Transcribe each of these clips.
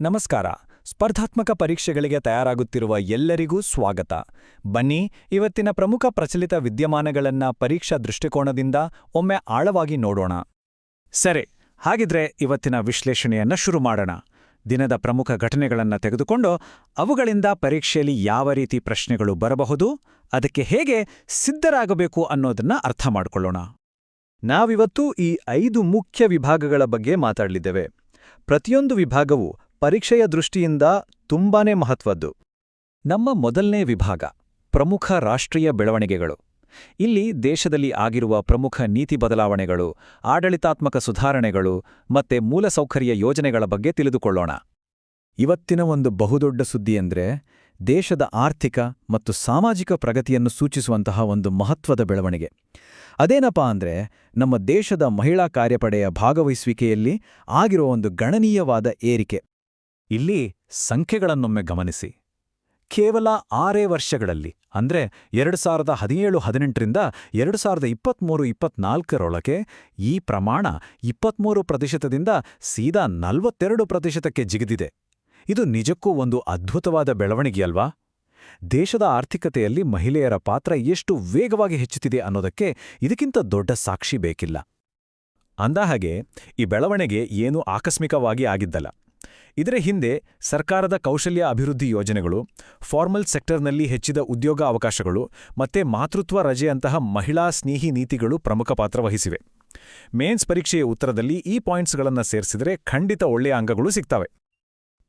ನಮಸ್ಕಾರ. ಸ್ಪರ್ಧಾತ್ಮಕ ಪರೀಕ್ಷೆಗಳಿಗೆ ತಯಾರಾಗುತ್ತಿರುವ ಎಲ್ಲರಿಗೂ ಸ್ವಾಗತ. ಬನ್ನಿ, ಇವತ್ತಿನ ಪ್ರಮುಖ ಪ್ರಚಲಿತ ವಿದ್ಯಮಾನಗಳನ್ನ ಪರೀಕ್ಷಾ ದೃಷ್ಟಿಕೋನದಿಂದ ಒಮ್ಮೆ ಆಳವಾಗಿ ನೋಡೋಣ. ಸರಿ, ಹಾಗಿದ್ರೆ ಇವತ್ತಿನ ವಿಶ್ಲೇಷಣೆಯನ್ನ ಶುರು ಮಾಡೋಣ. ದಿನದ ಪ್ರಮುಖ ಘಟನೆಗಳನ್ನು ತೆಗೆದುಕೊಂಡು ಅವುಗಳಿಂದ ಪರೀಕ್ಷೆಯಲ್ಲಿ ಯಾವ ರೀತಿ ಪ್ರಶ್ನೆಗಳು ಬರಬಹುದು, ಅದಕ್ಕೆ ಹೇಗೆ ಸಿದ್ಧರಾಗಬೇಕು ಅನ್ನೋದನ್ನ ಅರ್ಥ ಮಾಡಿಕೊಳ್ಳೋಣ. ನಾವಿವತ್ತು ಈ ಐದು ಮುಖ್ಯ ವಿಭಾಗಗಳ ಬಗ್ಗೆ ಮಾತಾಡಲಿದ್ದೇವೆ. ಪ್ರತಿಯೊಂದು ವಿಭಾಗವು ಪರೀಕ್ಷೆಯ ದೃಷ್ಟಿಯಿಂದ ತುಂಬಾನೇ ಮಹತ್ವದ್ದು. ನಮ್ಮ ಮೊದಲನೇ ವಿಭಾಗ, ಪ್ರಮುಖ ರಾಷ್ಟ್ರೀಯ ಬೆಳವಣಿಗೆಗಳು. ಇಲ್ಲಿ ದೇಶದಲ್ಲಿ ಆಗಿರುವ ಪ್ರಮುಖ ನೀತಿ ಬದಲಾವಣೆಗಳು, ಆಡಳಿತಾತ್ಮಕ ಸುಧಾರಣೆಗಳು ಮತ್ತೆ ಮೂಲಸೌಕರ್ಯ ಯೋಜನೆಗಳ ಬಗ್ಗೆ ತಿಳಿದುಕೊಳ್ಳೋಣ. ಇವತ್ತಿನ ಒಂದು ಬಹುದೊಡ್ಡ ಸುದ್ದಿಯೆಂದ್ರೆ, ದೇಶದ ಆರ್ಥಿಕ ಮತ್ತು ಸಾಮಾಜಿಕ ಪ್ರಗತಿಯನ್ನು ಸೂಚಿಸುವಂತಹ ಒಂದು ಮಹತ್ವದ ಬೆಳವಣಿಗೆ. ಅದೇನಪ್ಪಾ ಅಂದ್ರೆ, ನಮ್ಮ ದೇಶದ ಮಹಿಳಾ ಕಾರ್ಯಪಡೆಯ ಭಾಗವಹಿಸುವಿಕೆಯಲ್ಲಿ ಆಗಿರುವ ಒಂದು ಗಣನೀಯವಾದ ಏರಿಕೆ. ಇಲ್ಲಿ ಸಂಖ್ಯೆಗಳನ್ನೊಮ್ಮೆ ಗಮನಿಸಿ. ಕೇವಲ ಆರೇ ವರ್ಷಗಳಲ್ಲಿ, ಅಂದ್ರೆ ಎರಡು ಸಾವಿರದ ಹದಿನೇಳು ಹದಿನೆಂಟರಿಂದ ಎರಡು ಸಾವಿರದ ಇಪ್ಪತ್ತ್ಮೂರು ಇಪ್ಪತ್ನಾಲ್ಕರೊಳಗೆ ಈ ಪ್ರಮಾಣ ಇಪ್ಪತ್ತ್ಮೂರು ಪ್ರತಿಶತದಿಂದ ಸೀದಾ ನಲವತ್ತೆರಡು ಪ್ರತಿಶತಕ್ಕೆ ಜಿಗಿದಿದೆ. ಇದು ನಿಜಕ್ಕೂ ಒಂದು ಅದ್ಭುತವಾದ ಬೆಳವಣಿಗೆಯಲ್ವಾ? ದೇಶದ ಆರ್ಥಿಕತೆಯಲ್ಲಿ ಮಹಿಳೆಯರ ಪಾತ್ರ ಎಷ್ಟು ವೇಗವಾಗಿ ಹೆಚ್ಚುತ್ತಿದೆ ಅನ್ನೋದಕ್ಕೆ ಇದಕ್ಕಿಂತ ದೊಡ್ಡ ಸಾಕ್ಷಿ ಬೇಕಿಲ್ಲ. ಅಂದಹಾಗೆ, ಈ ಬೆಳವಣಿಗೆ ಏನೂ ಆಕಸ್ಮಿಕವಾಗಿ ಆಗಿದ್ದಲ್ಲ. ಇದರ ಹಿಂದೆ ಸರ್ಕಾರದ ಕೌಶಲ್ಯ ಅಭಿವೃದ್ಧಿ ಯೋಜನೆಗಳು, ಫಾರ್ಮಲ್ ಸೆಕ್ಟರ್ನಲ್ಲಿ ಹೆಚ್ಚಿದ ಉದ್ಯೋಗ ಅವಕಾಶಗಳು ಮತ್ತೆ ಮಾತೃತ್ವ ರಜೆಯಂತಹ ಮಹಿಳಾ ಸ್ನೇಹಿ ನೀತಿಗಳು ಪ್ರಮುಖ ಪಾತ್ರ ವಹಿಸಿವೆ. ಮೇನ್ಸ್ ಪರೀಕ್ಷೆಯ ಉತ್ತರದಲ್ಲಿ ಈ ಪಾಯಿಂಟ್ಸ್ಗಳನ್ನು ಸೇರಿಸಿದರೆ ಖಂಡಿತ ಒಳ್ಳೆಯ ಅಂಕಗಳು ಸಿಗ್ತವೆ.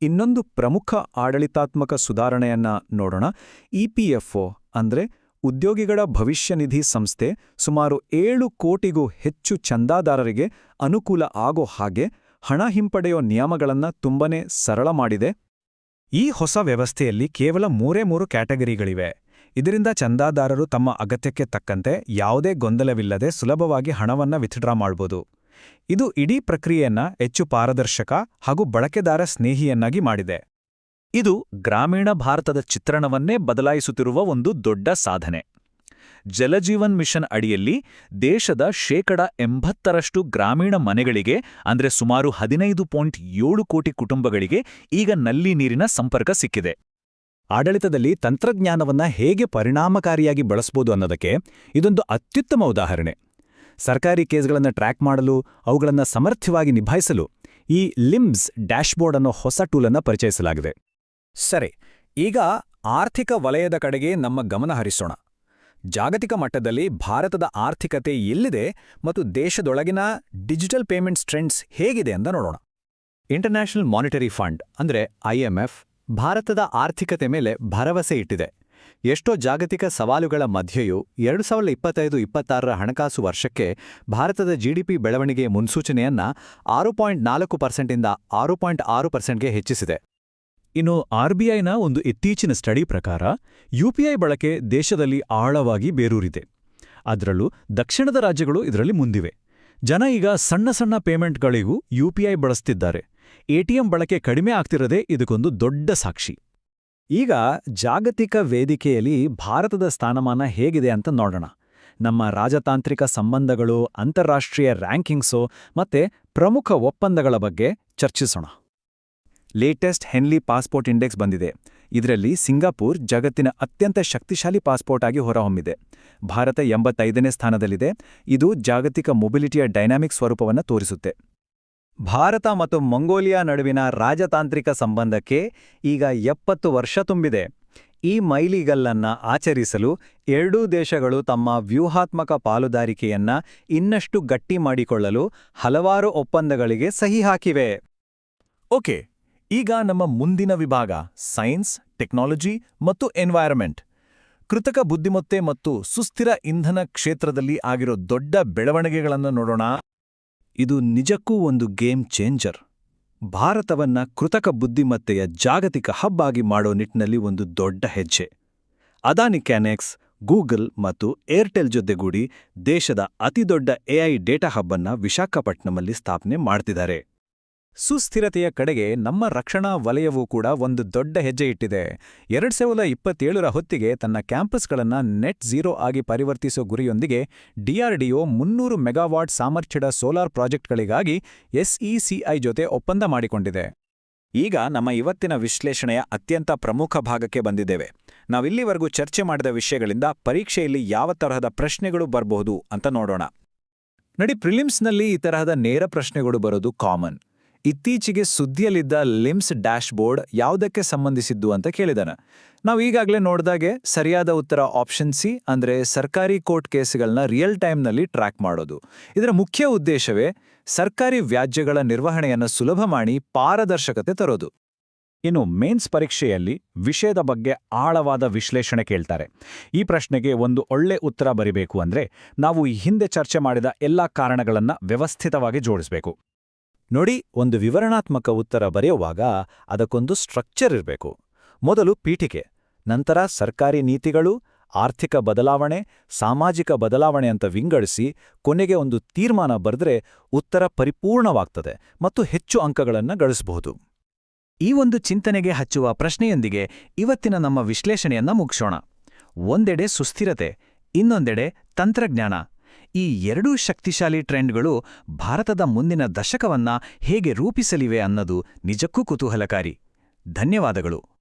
ಇನ್ನೊಂದು ಪ್ರಮುಖ ಆಡಳಿತಾತ್ಮಕ ಸುಧಾರಣೆಯನ್ನ ನೋಡೋಣ. ಇಪಿಎಫ್ಒ ಅಂದ್ರೆ ಉದ್ಯೋಗಿಗಳ ಭವಿಷ್ಯ ನಿಧಿ ಸಂಸ್ಥೆ ಸುಮಾರು ಏಳು ಕೋಟಿಗೂ ಹೆಚ್ಚು ಚಂದಾದಾರರಿಗೆ ಅನುಕೂಲ ಆಗೋ ಹಾಗೆ ಹಣ ಹಿಂಪಡೆಯೋ ನಿಯಮಗಳನ್ನ ತುಂಬನೇ ಸರಳ ಮಾಡಿದೆ. ಈ ಹೊಸ ವ್ಯವಸ್ಥೆಯಲ್ಲಿ ಕೇವಲ ಮೂರೇ ಮೂರು ಕ್ಯಾಟಗರಿಗಳಿವೆ. ಇದರಿಂದ ಚಂದಾದಾರರು ತಮ್ಮ ಅಗತ್ಯಕ್ಕೆ ತಕ್ಕಂತೆ ಯಾವುದೇ ಗೊಂದಲವಿಲ್ಲದೆ ಸುಲಭವಾಗಿ ಹಣವನ್ನು ವಿತ್ಡ್ರಾ ಮಾಡ್ಬೋದು. ಇದು ಇಡೀ ಪ್ರಕ್ರಿಯೆಯನ್ನ ಹೆಚ್ಚು ಪಾರದರ್ಶಕ ಹಾಗೂ ಬಳಕೆದಾರ ಸ್ನೇಹಿಯನ್ನಾಗಿ ಮಾಡಿದೆ. ಇದು ಗ್ರಾಮೀಣ ಭಾರತದ ಚಿತ್ರಣವನ್ನೇ ಬದಲಾಯಿಸುತ್ತಿರುವ ಒಂದು ದೊಡ್ಡ ಸಾಧನೆ. ಜಲಜೀವನ್ ಮಿಷನ್ ಅಡಿಯಲ್ಲಿ ದೇಶದ ಶೇಕಡ ಎಂಬತ್ತರಷ್ಟು ಗ್ರಾಮೀಣ ಮನೆಗಳಿಗೆ, ಅಂದರೆ ಸುಮಾರು ಹದಿನೈದು ಪಾಯಿಂಟ್ ಏಳು ಕೋಟಿ ಕುಟುಂಬಗಳಿಗೆ ಈಗ ನಲ್ಲಿ ನೀರಿನ ಸಂಪರ್ಕ ಸಿಕ್ಕಿದೆ. ಆಡಳಿತದಲ್ಲಿ ತಂತ್ರಜ್ಞಾನವನ್ನ ಹೇಗೆ ಪರಿಣಾಮಕಾರಿಯಾಗಿ ಬಳಸಬಹುದು ಅನ್ನೋದಕ್ಕೆ ಇದೊಂದು ಅತ್ಯುತ್ತಮ ಉದಾಹರಣೆ. ಸರ್ಕಾರಿ ಕೇಸ್ಗಳನ್ನು ಟ್ರ್ಯಾಕ್ ಮಾಡಲು, ಅವುಗಳನ್ನು ಸಮರ್ಥ್ಯವಾಗಿ ನಿಭಾಯಿಸಲು ಈ ಲಿಮ್ಸ್ ಡ್ಯಾಶ್ಬೋರ್ಡ್ ಅನ್ನೋ ಹೊಸ ಟೂಲನ್ನು ಪರಿಚಯಿಸಲಾಗಿದೆ. ಸರಿ, ಈಗ ಆರ್ಥಿಕ ವಲಯದ ಕಡೆಗೆ ನಮ್ಮ ಗಮನ ಹರಿಸೋಣ. ಜಾಗತಿಕ ಮಟ್ಟದಲ್ಲಿ ಭಾರತದ ಆರ್ಥಿಕತೆ ಎಲ್ಲಿದೆ ಮತ್ತು ದೇಶದೊಳಗಿನ ಡಿಜಿಟಲ್ ಪೇಮೆಂಟ್ಸ್ ಟ್ರೆಂಡ್ಸ್ ಹೇಗಿದೆ ಅಂತ ನೋಡೋಣ. ಇಂಟರ್ನ್ಯಾಷನಲ್ ಮಾನಿಟರಿ ಫಂಡ್ ಅಂದ್ರೆ ಐಎಂಎಫ್ ಭಾರತದ ಆರ್ಥಿಕತೆ ಮೇಲೆ ಭರವಸೆ ಇಟ್ಟಿದೆ. ಎಷ್ಟೋ ಜಾಗತಿಕ ಸವಾಲುಗಳ ಮಧ್ಯೆಯೂ ಎರಡು ಸಾವಿರದ ಇಪ್ಪತ್ತೈದು ಇಪ್ಪತ್ತಾರರ ಹಣಕಾಸು ವರ್ಷಕ್ಕೆ ಭಾರತದ ಜಿಡಿಪಿ ಬೆಳವಣಿಗೆ ಮುನ್ಸೂಚನೆಯನ್ನ ಆರು ಪಾಯಿಂಟ್ ನಾಲ್ಕು ಪರ್ಸೆಂಟಿಂದ ಆರು ಪಾಯಿಂಟ್ ಆರು ಪರ್ಸೆಂಟ್ಗೆ ಹೆಚ್ಚಿಸಿದೆ. ಇನ್ನು ಆರ್ಬಿಐನ ಒಂದು ಇತ್ತೀಚಿನ ಸ್ಟಡಿ ಪ್ರಕಾರ ಯುಪಿಐ ಬಳಕೆ ದೇಶದಲ್ಲಿ ಆಳವಾಗಿ ಬೇರೂರಿದೆ. ಅದರಲ್ಲೂ ದಕ್ಷಿಣದ ರಾಜ್ಯಗಳು ಇದರಲ್ಲಿ ಮುಂದಿವೆ. ಜನ ಈಗ ಸಣ್ಣ ಸಣ್ಣ ಪೇಮೆಂಟ್ಗಳಿಗೂ ಯುಪಿಐ ಬಳಸ್ತಿದ್ದಾರೆ. ಎಟಿಎಂ ಬಳಕೆ ಕಡಿಮೆ ಆಗ್ತಿರದೇ ಇದಕ್ಕೊಂದು ದೊಡ್ಡ ಸಾಕ್ಷಿ. ಈಗ ಜಾಗತಿಕ ವೇದಿಕೆಯಲ್ಲಿ ಭಾರತದ ಸ್ಥಾನಮಾನ ಹೇಗಿದೆ ಅಂತ ನೋಡೋಣ. ನಮ್ಮ ರಾಜತಾಂತ್ರಿಕ ಸಂಬಂಧಗಳು, ಅಂತಾರಾಷ್ಟ್ರೀಯ ರ್ಯಾಂಕಿಂಗ್ಸು ಮತ್ತೆ ಪ್ರಮುಖ ಒಪ್ಪಂದಗಳ ಬಗ್ಗೆ ಚರ್ಚಿಸೋಣ. ಲೇಟೆಸ್ಟ್ ಹೆನ್ಲಿ ಪಾಸ್ಪೋರ್ಟ್ ಇಂಡೆಕ್ಸ್ ಬಂದಿದೆ. ಇದರಲ್ಲಿ ಸಿಂಗಾಪುರ್ ಜಗತ್ತಿನ ಅತ್ಯಂತ ಶಕ್ತಿಶಾಲಿ ಪಾಸ್ಪೋರ್ಟ್ ಆಗಿ ಹೊರಹೊಮ್ಮಿದೆ. ಭಾರತ ಎಂಬತ್ತೈದನೇ ಸ್ಥಾನದಲ್ಲಿದೆ. ಇದು ಜಾಗತಿಕ ಮೊಬಿಲಿಟಿಯ ಡೈನಾಮಿಕ್ ಸ್ವರೂಪವನ್ನು ತೋರಿಸುತ್ತೆ. ಭಾರತ ಮತ್ತು ಮಂಗೋಲಿಯಾ ನಡುವಿನ ರಾಜತಾಂತ್ರಿಕ ಸಂಬಂಧಕ್ಕೆ ಈಗ ಎಪ್ಪತ್ತು ವರ್ಷ ತುಂಬಿದೆ. ಈ ಮೈಲಿಗಲ್ಲನ್ನ ಆಚರಿಸಲು ಎರಡೂ ದೇಶಗಳು ತಮ್ಮ ವ್ಯೂಹಾತ್ಮಕ ಪಾಲುದಾರಿಕೆಯನ್ನ ಇನ್ನಷ್ಟು ಗಟ್ಟಿ ಮಾಡಿಕೊಳ್ಳಲು ಹಲವಾರು ಒಪ್ಪಂದಗಳಿಗೆ ಸಹಿ ಹಾಕಿವೆ. ಓಕೆ. ಈಗ ನಮ್ಮ ಮುಂದಿನ ವಿಭಾಗ, ಸೈನ್ಸ್, ಟೆಕ್ನಾಲಜಿ ಮತ್ತು ಎನ್ವೈರನ್ಮೆಂಟ್. ಕೃತಕ ಬುದ್ಧಿಮತ್ತೆ ಮತ್ತು ಸುಸ್ಥಿರ ಇಂಧನ ಕ್ಷೇತ್ರದಲ್ಲಿ ಆಗಿರೋ ದೊಡ್ಡ ಬೆಳವಣಿಗೆಗಳನ್ನು ನೋಡೋಣ. ಇದು ನಿಜಕ್ಕೂ ಒಂದು ಗೇಮ್ ಚೇಂಜರ್. ಭಾರತವನ್ನ ಕೃತಕ ಬುದ್ಧಿಮತ್ತೆಯ ಜಾಗತಿಕ ಹಬ್ ಆಗಿ ಮಾಡೋ ನಿಟ್ಟಿನಲ್ಲಿ ಒಂದು ದೊಡ್ಡ ಹೆಜ್ಜೆ. ಅದಾನಿ ಕ್ಯಾನೆಕ್ಸ್, ಗೂಗಲ್ ಮತ್ತು ಏರ್ಟೆಲ್ ಜೊತೆಗೂಡಿ ದೇಶದ ಅತಿದೊಡ್ಡ ಎಐ ಡೇಟಾ ಹಬ್ ಅನ್ನ ವಿಶಾಖಪಟ್ನಮಲ್ಲಿ ಸ್ಥಾಪನೆ ಮಾಡ್ತಿದ್ದಾರೆ. ಸುಸ್ಥಿರತೆಯ ಕಡೆಗೆ ನಮ್ಮ ರಕ್ಷಣಾ ವಲಯವೂ ಕೂಡ ಒಂದು ದೊಡ್ಡ ಹೆಜ್ಜೆ ಇಟ್ಟಿದೆ. ಎರಡ್ ಸಾವಿರದ ಇಪ್ಪತ್ತೇಳರ ಹೊತ್ತಿಗೆ ತನ್ನ ಕ್ಯಾಂಪಸ್ಗಳನ್ನು ನೆಟ್ ಝೀರೋ ಆಗಿ ಪರಿವರ್ತಿಸೋ ಗುರಿಯೊಂದಿಗೆ ಡಿಆರ್ಡಿಒ ಮುನ್ನೂರು ಮೆಗಾವಾಟ್ ಸಾಮರ್ಥ್ಯದ ಸೋಲಾರ್ ಪ್ರಾಜೆಕ್ಟ್ಗಳಿಗಾಗಿ ಎಸ್ಇಸಿಐ ಜೊತೆ ಒಪ್ಪಂದ ಮಾಡಿಕೊಂಡಿದೆ. ಈಗ ನಮ್ಮ ಇವತ್ತಿನ ವಿಶ್ಲೇಷಣೆಯ ಅತ್ಯಂತ ಪ್ರಮುಖ ಭಾಗಕ್ಕೆ ಬಂದಿದ್ದೇವೆ. ನಾವಿಲ್ಲಿವರೆಗೂ ಚರ್ಚೆ ಮಾಡಿದ ವಿಷಯಗಳಿಂದ ಪರೀಕ್ಷೆಯಲ್ಲಿ ಯಾವ ತರಹದ ಪ್ರಶ್ನೆಗಳು ಬರಬಹುದು ಅಂತ ನೋಡೋಣ. ನಡಿ, ಪ್ರಿಲಿಮ್ಸ್ನಲ್ಲಿ ಈ ತರಹದ ನೇರ ಪ್ರಶ್ನೆಗಳು ಬರೋದು ಕಾಮನ್. ಇತ್ತೀಚೆಗೆ ಸುದ್ದಿಯಲ್ಲಿದ್ದ ಲಿಮ್ಸ್ ಡ್ಯಾಶ್ ಬೋರ್ಡ್ ಯಾವುದಕ್ಕೆ ಸಂಬಂಧಿಸಿದ್ದು ಅಂತ ಕೇಳಿದಾನೆ. ನಾವು ಈಗಾಗಲೇ ನೋಡಿದಾಗೆ ಸರಿಯಾದ ಉತ್ತರ ಆಪ್ಷನ್ ಸಿ ಅಂದ್ರೆ ಸರ್ಕಾರಿ ಕೋರ್ಟ್ ಕೇಸ್ಗಳನ್ನ ರಿಯಲ್ ಟೈಮ್ನಲ್ಲಿ ಟ್ರ್ಯಾಕ್ ಮಾಡೋದು. ಇದರ ಮುಖ್ಯ ಉದ್ದೇಶವೇ ಸರ್ಕಾರಿ ವ್ಯಾಜ್ಯಗಳ ನಿರ್ವಹಣೆಯನ್ನು ಸುಲಭ ಮಾಡಿ ಪಾರದರ್ಶಕತೆ ತರೋದು. ಇನ್ನು ಮೇನ್ಸ್ ಪರೀಕ್ಷೆಯಲ್ಲಿ ವಿಷಯದ ಬಗ್ಗೆ ಆಳವಾದ ವಿಶ್ಲೇಷಣೆ ಕೇಳ್ತಾರೆ. ಈ ಪ್ರಶ್ನೆಗೆ ಒಂದು ಒಳ್ಳೆ ಉತ್ತರ ಬರಿಬೇಕು ಅಂದ್ರೆ ನಾವು ಈ ಹಿಂದೆ ಚರ್ಚೆ ಮಾಡಿದ ಎಲ್ಲಾ ಕಾರಣಗಳನ್ನು ವ್ಯವಸ್ಥಿತವಾಗಿ ಜೋಡಿಸಬೇಕು. ನೋಡಿ, ಒಂದು ವಿವರಣಾತ್ಮಕ ಉತ್ತರ ಬರೆಯುವಾಗ ಅದಕ್ಕೊಂದು ಸ್ಟ್ರಕ್ಚರ್ ಇರಬೇಕು. ಮೊದಲು ಪೀಠಿಕೆ, ನಂತರ ಸರ್ಕಾರಿ ನೀತಿಗಳು, ಆರ್ಥಿಕ ಬದಲಾವಣೆ, ಸಾಮಾಜಿಕ ಬದಲಾವಣೆ ಅಂತ ವಿಂಗಡಿಸಿ ಕೊನೆಗೆ ಒಂದು ತೀರ್ಮಾನ ಬರೆದ್ರೆ ಉತ್ತರ ಪರಿಪೂರ್ಣವಾಗ್ತದೆ ಮತ್ತು ಹೆಚ್ಚು ಅಂಕಗಳನ್ನು ಗಳಿಸಬಹುದು. ಈ ಒಂದು ಚಿಂತನೆಗೆ ಹಚ್ಚುವ ಪ್ರಶ್ನೆಯೊಂದಿಗೆ ಇವತ್ತಿನ ನಮ್ಮ ವಿಶ್ಲೇಷಣೆಯನ್ನ ಮುಗಿಸೋಣ. ಒಂದೆಡೆ ಸುಸ್ಥಿರತೆ, ಇನ್ನೊಂದೆಡೆ ತಂತ್ರಜ್ಞಾನ. ಈ ಎರಡೂ ಶಕ್ತಿಶಾಲಿ ಟ್ರೆಂಡ್ಗಳು ಭಾರತದ ಮುಂದಿನ ದಶಕವನ್ನ ಹೇಗೆ ರೂಪಿಸಲಿವೆ ಅನ್ನೋದು ನಿಜಕ್ಕೂ ಕುತೂಹಲಕಾರಿ. ಧನ್ಯವಾದಗಳು.